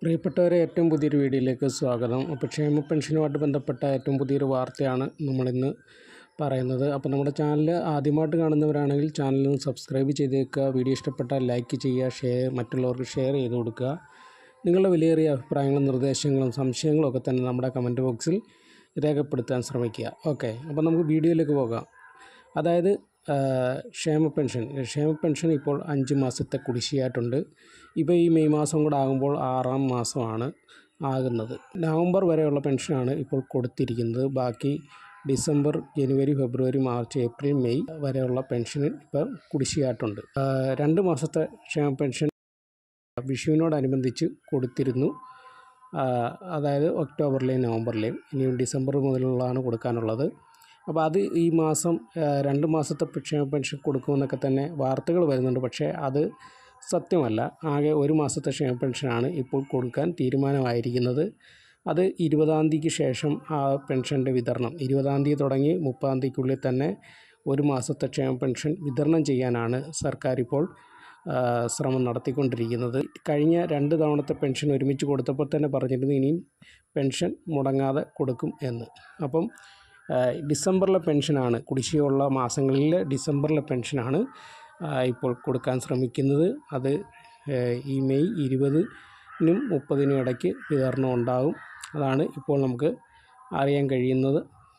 പ്രിയപ്പെട്ടവരെ ഏറ്റവും പുതിയൊരു വീഡിയോയിലേക്ക് സ്വാഗതം. അപ്പോൾ ക്ഷേമ പെൻഷനുമായിട്ട് ബന്ധപ്പെട്ട ഏറ്റവും പുതിയൊരു വാർത്തയാണ് നമ്മളിന്ന് പറയുന്നത്. അപ്പോൾ നമ്മുടെ ചാനൽ ആദ്യമായിട്ട് കാണുന്നവരാണെങ്കിൽ ചാനൽ സബ്സ്ക്രൈബ് ചെയ്തേക്കുക വീഡിയോ ഇഷ്ടപ്പെട്ടാൽ ലൈക്ക് ചെയ്യുക ഷെയർ മറ്റുള്ളവർക്ക് ഷെയർ ചെയ്ത് കൊടുക്കുക. നിങ്ങളുടെ വിലയേറിയ അഭിപ്രായങ്ങളും നിർദ്ദേശങ്ങളും സംശയങ്ങളും ഒക്കെ തന്നെ നമ്മുടെ കമന്റ് ബോക്സിൽ രേഖപ്പെടുത്താൻ ശ്രമിക്കുക. ഓക്കെ അപ്പോൾ നമുക്ക് വീഡിയോയിലേക്ക് പോകാം. അതായത് ക്ഷേമ പെൻഷൻ. ക്ഷേമ പെൻഷൻ ഇപ്പോൾ അഞ്ച് മാസത്തെ കുടിശ്ശികയായിട്ടുണ്ട്. ഇപ്പോൾ ഈ മെയ് മാസം കൂടെ ആകുമ്പോൾ ആറാം മാസമാണ് ആകുന്നത്. നവംബർ വരെയുള്ള പെൻഷനാണ് ഇപ്പോൾ കൊടുത്തിരിക്കുന്നത്. ബാക്കി December January February March April May വരെയുള്ള പെൻഷൻ ഇപ്പോൾ കുടിശ്ശികയായിട്ടുണ്ട്. രണ്ട് മാസത്തെ ക്ഷേമ പെൻഷൻ വിഷുവിനോടനുബന്ധിച്ച് കൊടുത്തിരുന്നു. അതായത് ഒക്ടോബറിലെയും നവംബറിലെയും. ഇനിയും ഡിസംബർ മുതലുള്ളതാണ് കൊടുക്കാനുള്ളത്. അപ്പോൾ അത് ഈ മാസം രണ്ട് മാസത്തെ ക്ഷേമ പെൻഷൻ കൊടുക്കുമെന്നൊക്കെ തന്നെ വാർത്തകൾ വരുന്നുണ്ട്. പക്ഷേ അത് സത്യമല്ല. ആകെ ഒരു മാസത്തെ ക്ഷേമ പെൻഷനാണ് ഇപ്പോൾ കൊടുക്കാൻ തീരുമാനമായിരിക്കുന്നത്. അത് ഇരുപതാം തീയതിക്ക് ശേഷം ആ പെൻഷന്റെ വിതരണം. ഇരുപതാം തീയതി തുടങ്ങി മുപ്പതാം തീയതിക്കുള്ളിൽ തന്നെ ഒരു മാസത്തെ ക്ഷേമ പെൻഷൻ വിതരണം ചെയ്യാനാണ് സർക്കാർ ഇപ്പോൾ ശ്രമം നടത്തിക്കൊണ്ടിരിക്കുന്നത്. കഴിഞ്ഞ രണ്ട് തവണത്തെ പെൻഷൻ ഒരുമിച്ച് കൊടുത്തപ്പോൾ തന്നെ പറഞ്ഞിരുന്നു ഇനിയും പെൻഷൻ മുടങ്ങാതെ കൊടുക്കും എന്ന്. അപ്പം ഡിസംബറിലെ പെൻഷനാണ്. കുടിശ്ശികയുള്ള മാസങ്ങളിൽ ഡിസംബറിലെ പെൻഷനാണ് ഇപ്പോൾ കൊടുക്കാൻ ശ്രമിക്കുന്നത്. അത് ഈ മെയ് ഇരുപതിനും മുപ്പതിനും ഇടയ്ക്ക് വിതരണം ഉണ്ടാകും. അതാണ് ഇപ്പോൾ നമുക്ക് അറിയാൻ കഴിയുന്നത്.